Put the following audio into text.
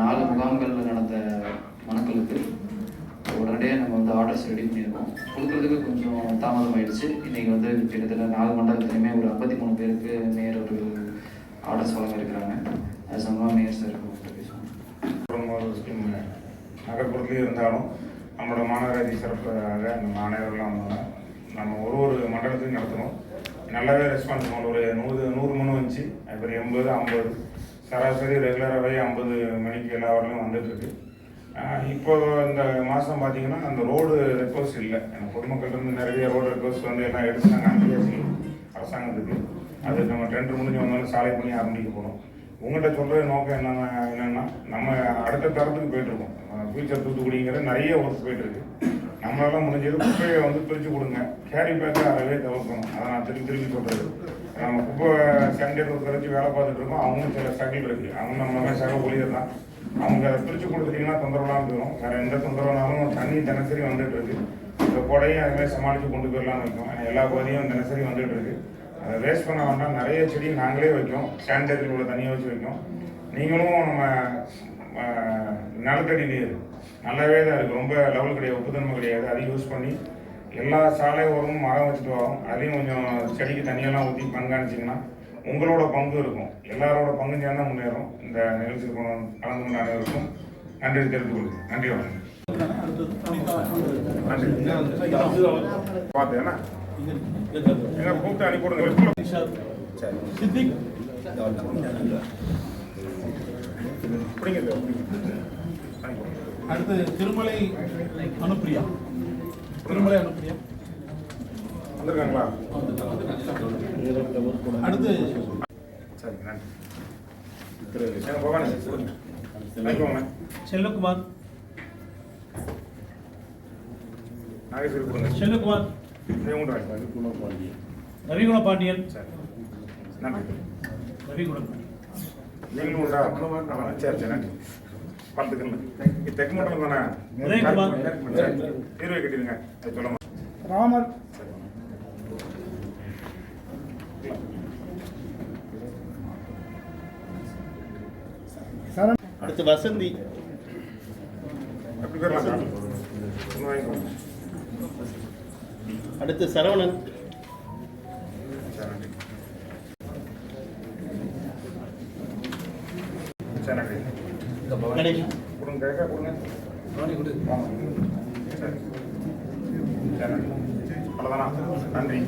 நாலு முகாம்களில் நடந்த மனுக்களுக்கு உடனடியாக நம்ம வந்து ஆர்டர்ஸ் ரெடி பண்ணியிருக்கோம். கொடுக்குறதுக்கு கொஞ்சம் தாமதம் ஆயிடுச்சு இன்றைக்கி வந்து கிட்டத்தட்ட நாலு மண்டலத்துலையுமே ஒரு ஐம்பத்தி மூணு பேருக்கு மேயர் ஒரு ஆர்டர்ஸ் வழங்கியிருக்கிறாங்க. அது சம்பந்தமாக மேயர் சார் பேசுவோம். நகர்ப்புறத்துலேயும் இருந்தாலும் நம்மளோட மாநகராட்சி சிறப்பாக நம்ம அனைவரெல்லாம் வந்தாங்க. நம்ம ஒரு ஒரு மண்டலத்துக்கும் நடத்தணும் நல்லாவே ரெஸ்பான்ஸ் பண்ணோம் ஒரு நூறு நூறு மனு வந்துச்சு. அப்புறம் எண்பது ஐம்பது. சராசரி ரெகுலராகவே ஐம்பது மணிக்கு எல்லா வரலையும் வந்துட்டுருக்கு இப்போ இந்த மாதம் பார்த்தீங்கன்னா அந்த ரோடு ரெக்வஸ்ட் இல்லை. ஏன்னா பொதுமக்கள்கிட்ட இருந்து நிறைய ரோடு ரெக்வஸ்ட் வந்து எல்லாம் எடுத்து நாங்கள் அரசாங்கத்துக்கு. அது நம்ம டெண்டர் முடிஞ்சு வந்தாலும் சாலை பண்ணி ஆரம்பிக்க போகிறோம் உங்கள்கிட்ட சொல்கிற நோக்கம் என்னென்ன என்னென்னா நம்ம அடுத்த தரத்துக்கு போயிட்டுருக்கோம். ஃபியூச்சர் தூத்துக்குடிங்கிற நிறைய ஒர்க் போயிட்டுருக்கு. நம்மளால முடிஞ்சது குப்பையை வந்து பிரித்து கொடுங்க. கேரி பேக்கை அறவே தவிர்க்கணும் அதை நான் திரும்பி திரும்பி சொல்கிறது நம்ம குப்பை சென்டர் வச்சு வேலை பார்த்துட்டு இருக்கோம். அவங்களும் சில ஸ்ட்ரகிள் இருக்குது அவங்க நம்ம சக ஒளியர் தான். அவங்க அதை பிரித்து கொடுத்துட்டிங்கன்னா தொந்தரவுலாம் போயிடும் வேறு எந்த தொந்தரவுனாலும் தண்ணி தினசரி வந்துட்டு இருக்கு. இந்த கொடையும் அதுமாதிரி சமாளித்து கொண்டு போயிடலாம்னு இருக்கும். எல்லா பகுதியும் தினசரி வந்துட்டு இருக்கு. வேஸ்ட் பண்ண வேண்டாம். நிறைய செடி நாங்களே வைக்கோம் சானிடைசர் உள்ள தண்ணியை வச்சு வைக்கோம் நீங்களும் நம்ம நிலத்தடி நீர் நல்லாவே தான் இருக்குது ரொம்ப லெவல் கிடையாது உப்புத்தன்மை கிடையாது. அதையும் யூஸ் பண்ணி எல்லா சாலை ஓரமும் மரம் வச்சுட்டு வரோம். அதையும் கொஞ்சம் செடிக்கு தண்ணியெல்லாம் ஊற்றி பங்காணிச்சிங்கன்னா உங்களோட பங்கு இருக்கும். எல்லாரோட பங்கு சேர்ந்தால் முன்னேறும். இந்த நிகழ்ச்சியில் கலந்து கொண்ட அனைவருக்கும் நன்றி தெரிவித்துக் கொள்கிறேன். நன்றி வணக்கம். கூப்பிட்டு அனுப்பிவிடுங்க சரி சித்திக் பிடிங்க அடுத்து திருமலை அனுப்பிரியா திருமலை அனுப்பிரியா வந்திருக்காங்களா அடுத்து சரி நன்றி திரு எங்க பவானி சார் செல்லகுமார் நாகேஸ்வரி கொடுங்க செல்லகுமார் இதே மூன்று வாங்கிக்கோங்க ரவிகுண பாண்டியன் சரி. நன்றி. ரவிகுண நீங்களும் உண்டா? சரி சரி நன்றி. பார்த்துக்கணும் இது தெற்கு மண்டலம் தானே? தீர்வை கட்டிடுங்க. அது சொல்ல ராமர். அடுத்து வசந்தி. அப்படி ஒன்று வாங்கிக்கோங்க அடுத்து சரவணன். கொடுங்க சரி நன்றி.